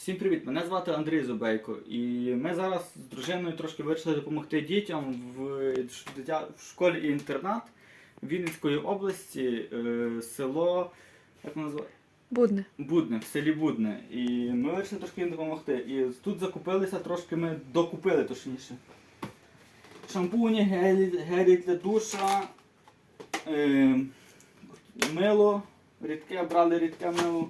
Всім привіт! Мене звати Андрій Зубейко, і ми зараз з дружиною трошки вирішили допомогти дітям в, в школі інтернат Вінницької області, е, село як називається? Будне. Будне, в селі Будне. І ми вирішили трошки їм допомогти. І тут закупилися трошки, ми докупили точніше. Шампуні, гелі, гелі для душа, е, мило, рідке, брали рідке мило.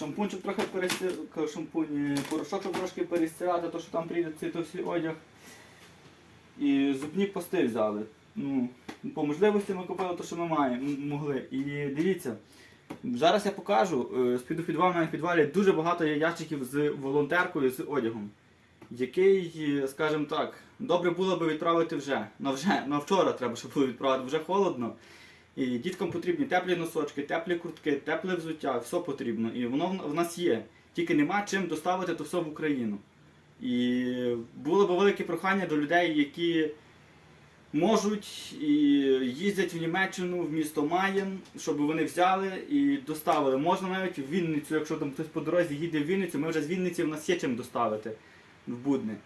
Шампунчик трохи перестирати, шампунь, порошок щоб трошки перестирати, то що там прийде цей то всій одяг. І зубні пасти взяли. Ну, по можливості ми купили те, що ми маємо, могли. І дивіться, зараз я покажу, е, з під підвалу на підвалі дуже багато є ящиків з волонтеркою, з одягом, який, е, скажімо так, добре було би відправити вже. На вже, на вчора треба, щоб було відправити, вже холодно. І діткам потрібні теплі носочки, теплі куртки, тепле взуття, все потрібно. І воно в- нас є. Тільки нема чим доставити то все в Україну. І було б велике прохання до людей, які можуть і їздять в Німеччину, в місто Маєн, щоб вони взяли і доставили. Можна навіть в Вінницю, якщо там хтось по дорозі їде в Вінницю, ми вже з Вінниці в нас є чим доставити в Будне.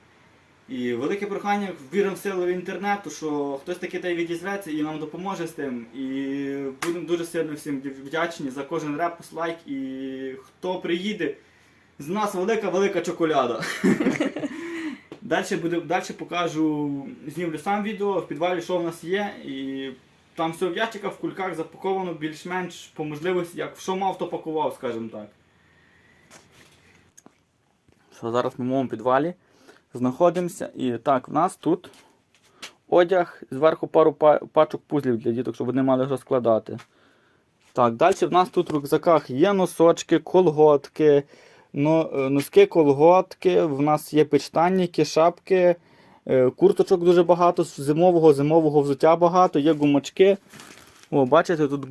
І велике прохання віримо в силу інтернету, що хтось таки та відізветься і нам допоможе з тим. І будемо дуже сильно всім вдячні за кожен репост, лайк. І хто приїде, з нас велика-велика чоколяда. Далі, буде, далі покажу, знімлю сам відео, в підвалі що в нас є. І там все в ящиках, в кульках запаковано більш-менш по можливості, як що мав, то пакував, скажімо так. Що зараз ми в моєму підвалі знаходимося. І так, в нас тут одяг, зверху пару па- пачок пузлів для діток, щоб вони мали що складати. Так, далі в нас тут в рюкзаках є носочки, колготки, е, носки, колготки, в нас є печтанники, шапки, е, курточок дуже багато, зимового, зимового взуття багато, є гумачки. О, бачите, тут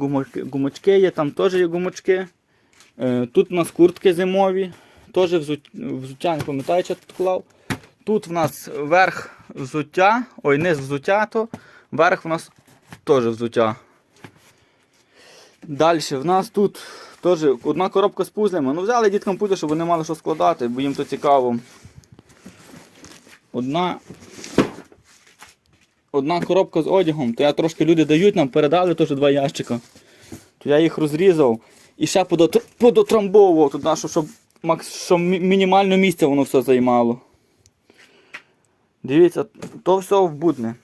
гумачки є, там теж є гумачки. Е, Тут у нас куртки зимові, теж взуття, не пам'ятаю, що тут клав. Тут в нас верх взуття, ой, низ взуття, то верх в нас теж взуття. Далі в нас тут теж одна коробка з пузлями. Ну взяли діткам пузля, щоб вони мали що складати, бо їм то цікаво. Одна. Одна коробка з одягом, то я трошки люди дають, нам передали теж два ящика. То я їх розрізав і ще подотрамбовував туди, щоб, щоб, мінімально місця воно все займало. Дивіться, то все в будне.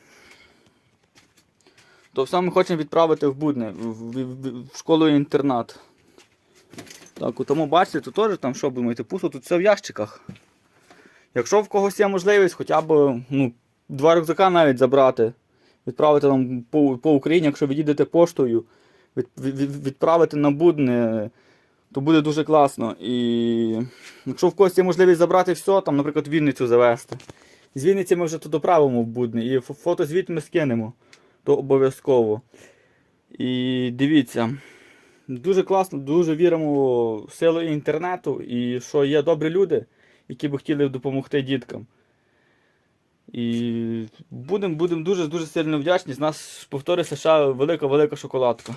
То все ми хочемо відправити в будне, в, в, в- в школу-інтернат. Так, у тому бачите, тут теж там що думаєте, пусто, тут все в ящиках. Якщо в когось є можливість хоча б ну, два рюкзака навіть забрати, відправити нам по, по Україні, якщо ви їдете поштою, від, від, відправити на будне, то буде дуже класно. І якщо в когось є можливість забрати все, там, наприклад, Вінницю завести. З Вінниці ми вже тут доправимо в будне і фо- фотозвіт ми скинемо, то обов'язково. І дивіться, дуже класно, дуже віримо в силу інтернету і що є добрі люди, які би хотіли допомогти діткам. І будемо будем дуже дуже сильно вдячні. З нас, повторюю, США велика-велика шоколадка.